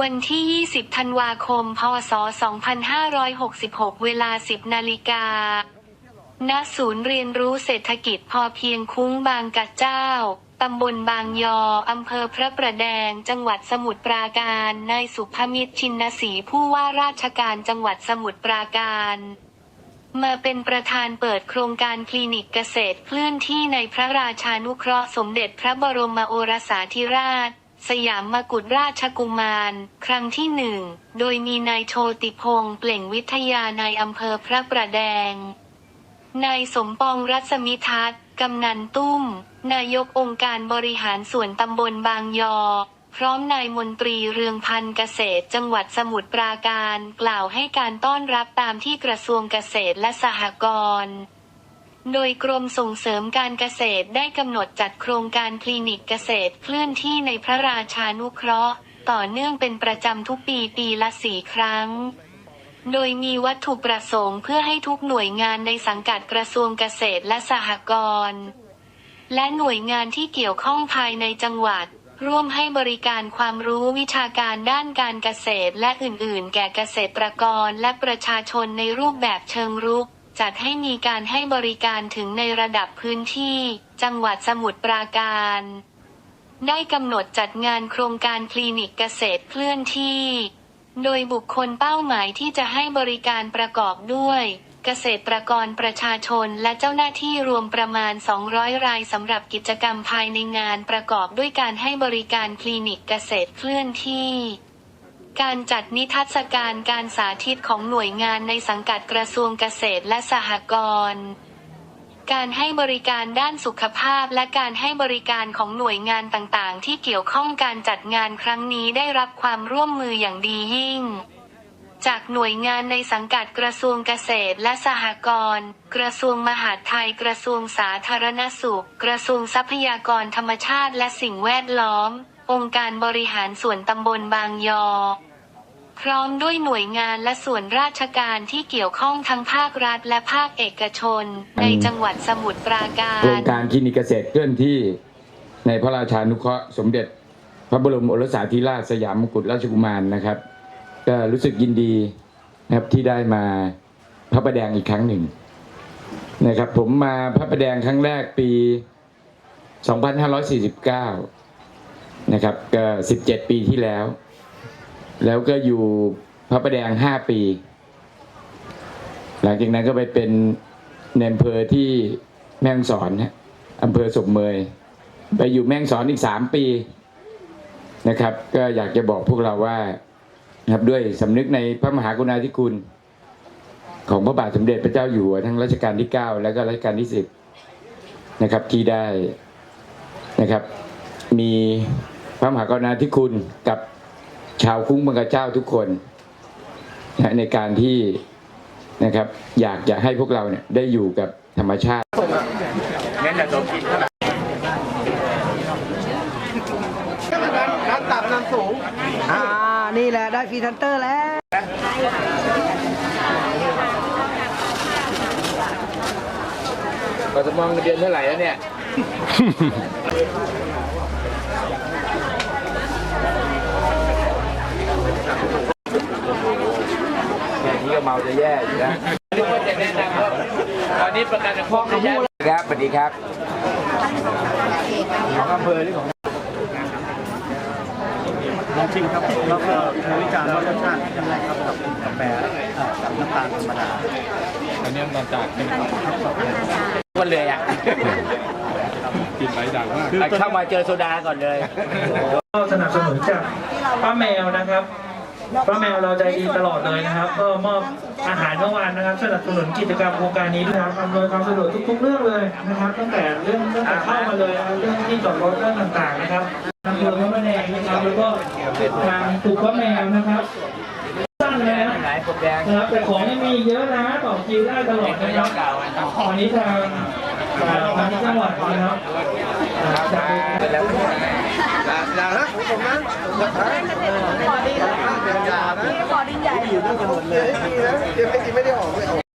วันที่ 20 ธันวาคม พศ 2566 เวลา 10 นาฬิกา ณ ศูนย์เรียนรู้เศรษฐกิจพอเพียงคุ้งบางกะเจ้า ตำบลบางยอ อำเภอพระประแดง จังหวัดสมุทรปราการ นายสุภมิตรชินศรีผู้ว่าราชการจังหวัดสมุทรปราการ มาเป็นประธานเปิดโครงการคลินิกเกษตรเคลื่อนที่ในพระราชานุเคราะห์สมเด็จพระบรมโอรสาธิราช สยามมกุฎราชกุมาร ครั้งที่หนึ่ง โดยมีนายโชติพงษ์เปล่งวิทยานายอำเภอพระประแดง นายสมปองรัศมิทัศน์กำนันตุ้ม นายกองค์การบริหารส่วนตำบลบางยอ พร้อมนายมนตรีเรืองพันธ์เกษตรจังหวัดสมุทรปราการ กล่าวให้การต้อนรับตามที่กระทรวงเกษตรและสหกรณ์ โดยกรมส่งเสริมการเกษตรได้กำหนดจัดโครงการคลินิกเกษตรเคลื่อนที่ในพระราชานุเคราะห์ ต่อเนื่องเป็นประจำทุกปีปีละสี่ครั้ง โดยมีวัตถุประสงค์เพื่อให้ทุกหน่วยงานในสังกัดกระทรวงเกษตรและสหกรณ์ และหน่วยงานที่เกี่ยวข้องภายในจังหวัด ร่วมให้บริการความรู้วิชาการด้านการเกษตรและอื่น ๆ แก่เกษตรกรและประชาชนในรูปแบบเชิงรุก จัดให้มีการให้บริการถึงในระดับพื้นที่ จังหวัดสมุทรปราการ ได้กำหนดจัดงานโครงการคลินิกเกษตรเคลื่อนที่ โดยบุคคลเป้าหมายที่จะให้บริการประกอบด้วย เกษตรกรประชาชนและเจ้าหน้าที่รวมประมาณ 200 รายสำหรับกิจกรรมภายในงานประกอบด้วยการให้บริการคลินิกเกษตรเคลื่อนที่ การจัดนิทรรศการการสาธิตของหน่วยงานในสังกัดกระทรวงเกษตรและสหกรณ์การให้บริการด้านสุขภาพและการให้บริการของหน่วยงานต่างๆ ที่เกี่ยวข้องการจัดงานครั้งนี้ได้รับความร่วมมืออย่างดียิ่ง จากหน่วยงานในสังกัดกระทรวงเกษตรและสหกรณ์ กระทรวงมหาดไทย กระทรวงสาธารณสุข กระทรวงทรัพยากรธรรมชาติและสิ่งแวดล้อม องค์การบริหารส่วนตำบลบางยอ พร้อมด้วยหน่วยงานและส่วนราชการที่เกี่ยวข้องทั้งภาครัฐและภาคเอกชน ในจังหวัดสมุทรปราการ โครงการคลินิกเกษตรเคลื่อนที่ในพระราชานุเคราะห์สมเด็จ พระบรมโอรสาธิราชสยามมกุฎราชกุมารนะครับ ก็รู้สึกยินดีนะครับที่ได้มาพระประแดงอีกครั้งหนึ่งนะครับ ผมมาพระประแดงครั้งแรกปี 2549 นะครับก็17ปีที่แล้ว แล้วก็อยู่พระประแดง5ปี หลังจากนั้นก็ไปเป็นในอำเภอที่แม่ฮ่องสอนอำเภอสมเมยไปอยู่แม่ฮ่องสอนอีกสามปีนะครับ ก็อยากจะบอกพวกเราว่านะครับด้วยสำนึกในพระมหากรุณาธิคุณ ของพระบาทสมเด็จพระเจ้าอยู่หัวทั้งรัชกาลที่ 9 และก็รัชกาลที่ 10 นะครับที่ได้นะครับ มีพระมหากรุณาธิคุณกับชาวคุ้งบังกะเจ้าทุกคนนะในการที่นะครับ อยากจะให้พวกเราเนี่ยได้อยู่กับธรรมชาติน้ำต่ำน้ำสูง อ่า นี่แหละได้ฟรีทันเตอร์แล้วกสมองเงินเดือนเท่าไหร่แล้วเนี่ย เมาจะแย่อยู่แล้วนึกว่าจะแนะนำว่าตอนนี้ประกันสังคมจะแย่ครับสวัสดีครับของอำเภอหรือของลองชิมครับแล้วก็ใช้วิจารณ์ว่ารสชาติยังไงครับกับกาแฟเอ่อกับน้ำตาลธรรมดาอันนี้มาจากเป็นคนเลยอะกินหลายอย่างมากเข้ามาเจอโซดาก่อนเลยก็สนับสนุนจากป้าแมวนะครับ ป้าแมวเราใจดีตลอดเลยนะครับ ก็มอบอาหารเมื่อวานนะครับสนับสนุนกิจกรรมโครงการนี้ด้วยนะครับอำนวยความสะดวกทุก ๆ เรื่องเลยนะครับ ตั้งแต่เรื่องตั้งแต่เข้ามาเลยนะครับเรื่องที่จอดรถเรื่องต่างๆนะครับทางเรือพระแมวนะครับแล้วก็ทางปลูกป้าแมวนะครับสั้นเลยนะนผมแดงนะครับแต่ของยังมีเยอะนะต่อคิวได้ตลอดนะครับวันนี้ทางทางจังหวัดนะครับจาก อย่านะผมนะอย่านะอย่านะขอดิ้นใหญ่อยู่ด้วยกันหมดเลยเดี๋ยวไม่กินไม่ได้ออกไม่ออก